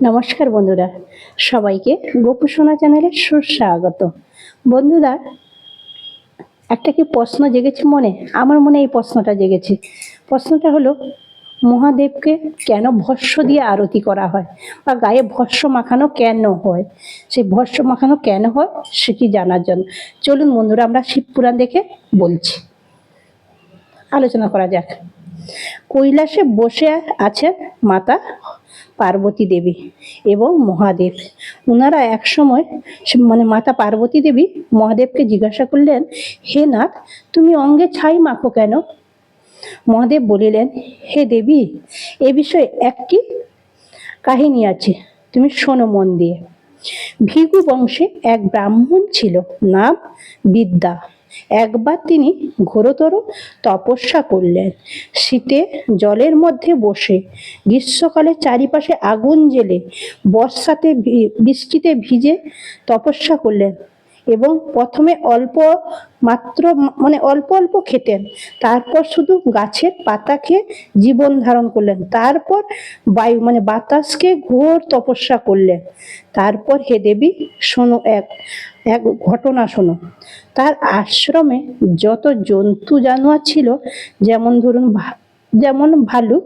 নমস্কার বন্ধুরা, সবাইকে গোপুসোনা চ্যানেলে সুস্বাগত। বন্ধুরা, একটা কি প্রশ্ন জেগেছে মনে? আমার মনে এই প্রশ্নটা জেগেছে। প্রশ্নটা হলো, মহাদেবকে কেন ভস্য দিয়ে আরতি করা হয়? বা গায়ে ভস্য মাখানো কেন হয়? সেই ভস্য মাখানো কেন হয় সেটি জানার জন্য? চলুন বন্ধুরা, আমরা শিবপুরাণ দেখে বলছি। আলোচনা করা যাক। কৈলাসে বসে আছেন মাতা পার্বতী দেবী এবং মহাদেব। ওনারা একসময় মানে মাতা পার্বতী দেবী মহাদেবকে জিজ্ঞাসা করলেন, হে নাথ, তুমি অঙ্গে ছাই মাখো কেন? মহাদেব বলিলেন, হে দেবী, এ বিষয়ে একটি কাহিনী আছে, তুমি শোনো মন দিয়ে। ভিগু বংশে এক ব্রাহ্মণ ছিল, নাম বিদ্যা। একবার তিনি ঘোরতর তপস্যা করলেন। শীতে জলের মধ্যে বসে, গ্রীষ্মকালে চারিপাশে আগুন জেলে বর্ষাতে বৃষ্টিতে ভিজে তপস্যা করলেন। এবং প্রথমে অল্প মাত্র মানে অল্প অল্প খেতেন। তারপর শুধু গাছের পাতা খেয়ে জীবন ধারণ করলেন। তারপর বায়ু মানে বাতাসকে ঘোর তপস্যা করলেন। তারপর হে দেবী, শোনো এক এক ঘটনা শোনো। তার আশ্রমে যত জন্তু জানোয়ার ছিল, যেমন ধরুন যেমন ভালুক,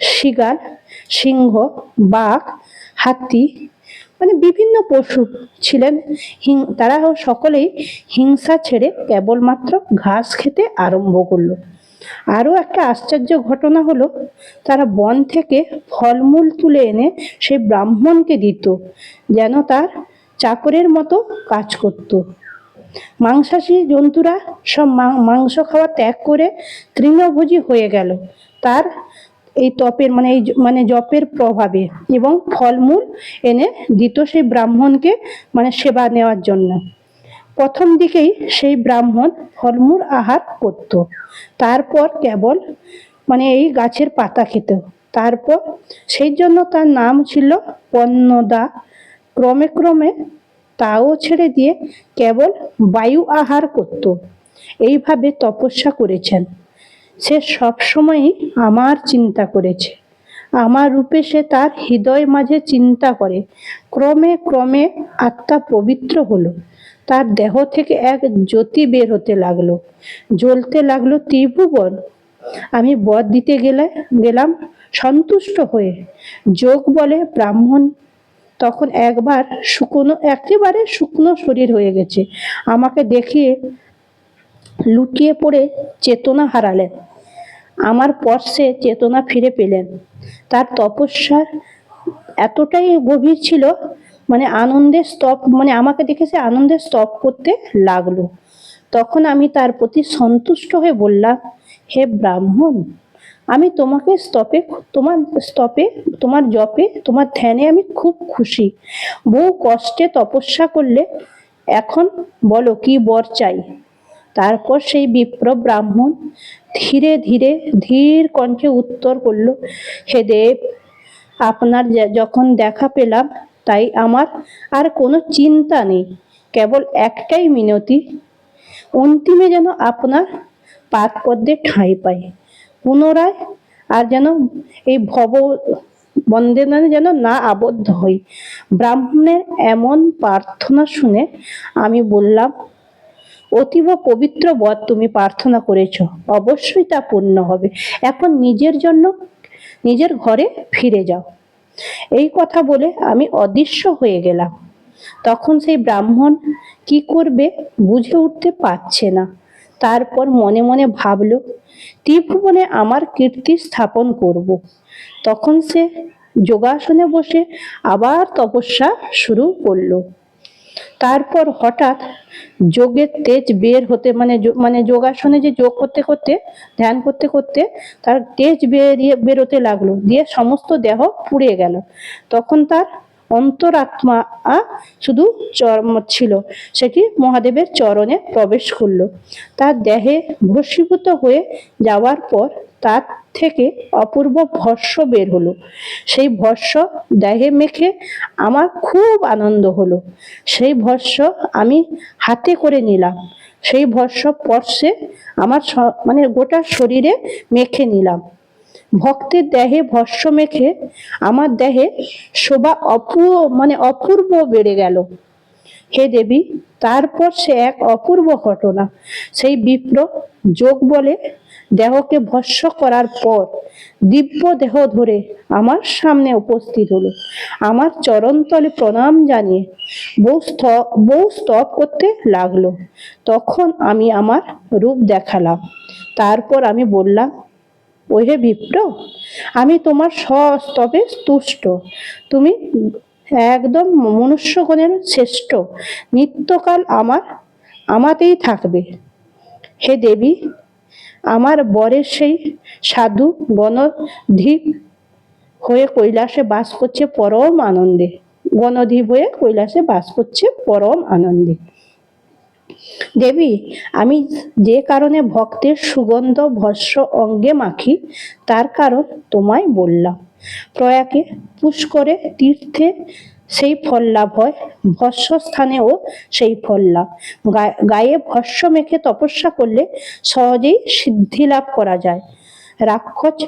শিগাল, সিংহ, বাঘ, হাতি মানে বিভিন্ন পশু ছিলেন। হিং, তারা সকলেই হিংসা ছেড়ে কেবলমাত্র ঘাস খেতে আরম্ভ করল। আরও একটা আশ্চর্য ঘটনা হলো, তারা বন থেকে ফলমূল তুলে এনে সেই ব্রাহ্মণকে দিত, যেন তার চাকরের মতো কাজ করতো। মাংসাশী জন্তুরা সব মাংস খাওয়া ত্যাগ করে তৃণভোজী হয়ে গেল। তার এই তপের মানে এই মানে জপের প্রভাবে এবং ফলমূল এনে দিত সেই ব্রাহ্মণকে মানে সেবা নেওয়ার জন্য। প্রথম দিকেই সেই ব্রাহ্মণ ফলমূল আহার করত। তারপর কেবল মানে এই গাছের পাতা খেত। তারপর সেই জন্য তার নাম ছিল পন্নদা ক্রমে ক্রমে তাও ছেড়ে দিয়ে কেবল বায়ু আহার করত। এইভাবে তপস্যা করেছেন। সে সবসময়ই আমার চিন্তা করেছে। আমার রূপে সে তার হৃদয় মাঝে চিন্তা করে। ক্রমে ক্রমে আত্মা পবিত্র হলো। তার দেহ থেকে এক জ্যোতি বের হতে লাগল। জ্বলতে লাগল ত্রিভুবন। আমি বর দিতে গেলে, গেলাম সন্তুষ্ট হয়ে। যোগ বলে ব্রাহ্মণ। তখন একবার শুকনো একেবারে শুকনো শরীর হয়ে গেছে। আমাকে দেখিয়ে লুটিয়ে পড়ে চেতনা হারালেন। আমার পর্শে চেতনা ফিরে পেলেন। তার তপস্যার এতটাই গভীর ছিল মানে আনন্দের স্তব মানে আমাকে দেখে সে আনন্দে স্তব করতে লাগল। তখন আমি তার প্রতি সন্তুষ্ট হয়ে বললাম, হে ব্রাহ্মণ, আমি তোমাকে স্তপে তোমার স্তপে, তোমার জপে, তোমার ধ্যানে আমি খুব খুশি। বহু কষ্টে তপস্যা করলে এখন বলো কি বর চাই? তারপর সেই বিপ্র ব্রাহ্মণ ধীরে ধীরে ধীর কণ্ঠে উত্তর করল, হে দেব, আপনার যখন দেখা পেলাম, তাই আমার আর কোনো চিন্তা নেই, কেবল একটাই মিনতি, অন্তিমে যেন আপনার পাদপদ্মে ঠাঁই পায় পুনরায় আর যেন এই ভব বন্দনায় যেন না আবদ্ধ হই। ব্রাহ্মণের এমন প্রার্থনা শুনে আমি বললাম অতীব পবিত্র বধ তুমি প্রার্থনা করেছ। অবশ্যই তা পূর্ণ হবে। এখন নিজের জন্য, নিজের ঘরে ফিরে যাও। এই কথা বলে আমি অদৃশ্য হয়ে গেলাম। তখন সেই ব্রাহ্মণ কি করবে বুঝে উঠতে পারছে না। তারপর মনে মনে ভাবলো, ত্রিভুবনে আমার কীর্তি স্থাপন করব। তখন সে যোগাসনে বসে আবার তপস্যা শুরু করল। তারপর হঠাৎ যোগের তেজ বের হতে মানে মানে যোগাসনে যে যোগ করতে করতে, ধ্যান করতে করতে তার তেজ বেরিয়ে, বেরোতে লাগল। দিয়ে সমস্ত দেহ পুড়ে গেল। তখন তার অন্তরাত্মা শুধু চরম ছিল। সেটি মহাদেবের চরণে প্রবেশ করল। তার দেহে ভস্মীভূত হয়ে যাওয়ার পর তার থেকে অপূর্ব ভস্য বের হলো। সেই ভস্য দেহে মেখে আমার খুব আনন্দ হলো। সেই ভস্য আমি হাতে করে নিলাম। সেই ভস্য পর্শে আমার মানে গোটা শরীরে মেখে নিলাম। ভক্তের দেহে ভস্য মেখে আমার দেহে শোভা অপূ মানে অপূর্ব বেড়ে গেল। হে দেবী, তারপর সে এক অপূর্ব ঘটনা। সেই বিপ্র যোগ বলে দেহকে ভস্য করার পর দিব্য দেহ ধরে আমার সামনে উপস্থিত হলো। আমার চরণতলে প্রণাম জানিয়ে বউ বউ স্তব করতে লাগল। তখন আমি আমার রূপ দেখালাম। তারপর আমি বললাম ওহে বিপ্র, আমি তোমার সস্তবে তুষ্ট। তুমি একদম মনুষ্যগণের শ্রেষ্ঠ। নিত্যকাল আমার, আমাতেই থাকবে। হে দেবী, আমার বরের সেই সাধু গণধীপ হয়ে কৈলাসে বাস করছে পরম আনন্দে। গণধীপ হয়ে কৈলাসে বাস করছে পরম আনন্দে। দেবী, আমি যে কারণে ভক্তের সুগন্ধ ভস্য অঙ্গে মাখি, তার কারণ তোমায় বললাম। প্রয়াগে পুষ্করে তীর্থে সেই ফল লাভ হয়, ভস্য স্থানেও সেই ফল লাভ। গায়ে ভস্য মেখে তপস্যা করলে সহজেই সিদ্ধি লাভ করা যায়। রাক্ষস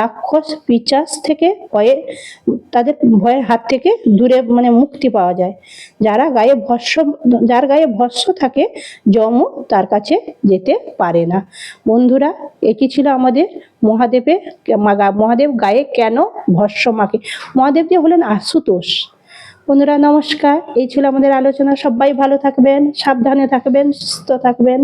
রাক্ষস পিচাস থেকে ভয়ে তাদের ভয়ের হাত থেকে দূরে মানে মুক্তি পাওয়া যায়। যারা গায়ে ভস্য যার গায়ে ভস্য থাকে, যমও তার কাছে যেতে পারে না। বন্ধুরা, এটি ছিল আমাদের মহাদেবের মহাদেব গায়ে কেন ভস্য মাকে মহাদেব যে হলেন আশুতোষ। বন্ধুরা, নমস্কার। এই ছিল আমাদের আলোচনা। সবাই ভালো থাকবেন, সাবধানে থাকবেন, সুস্থ থাকবেন।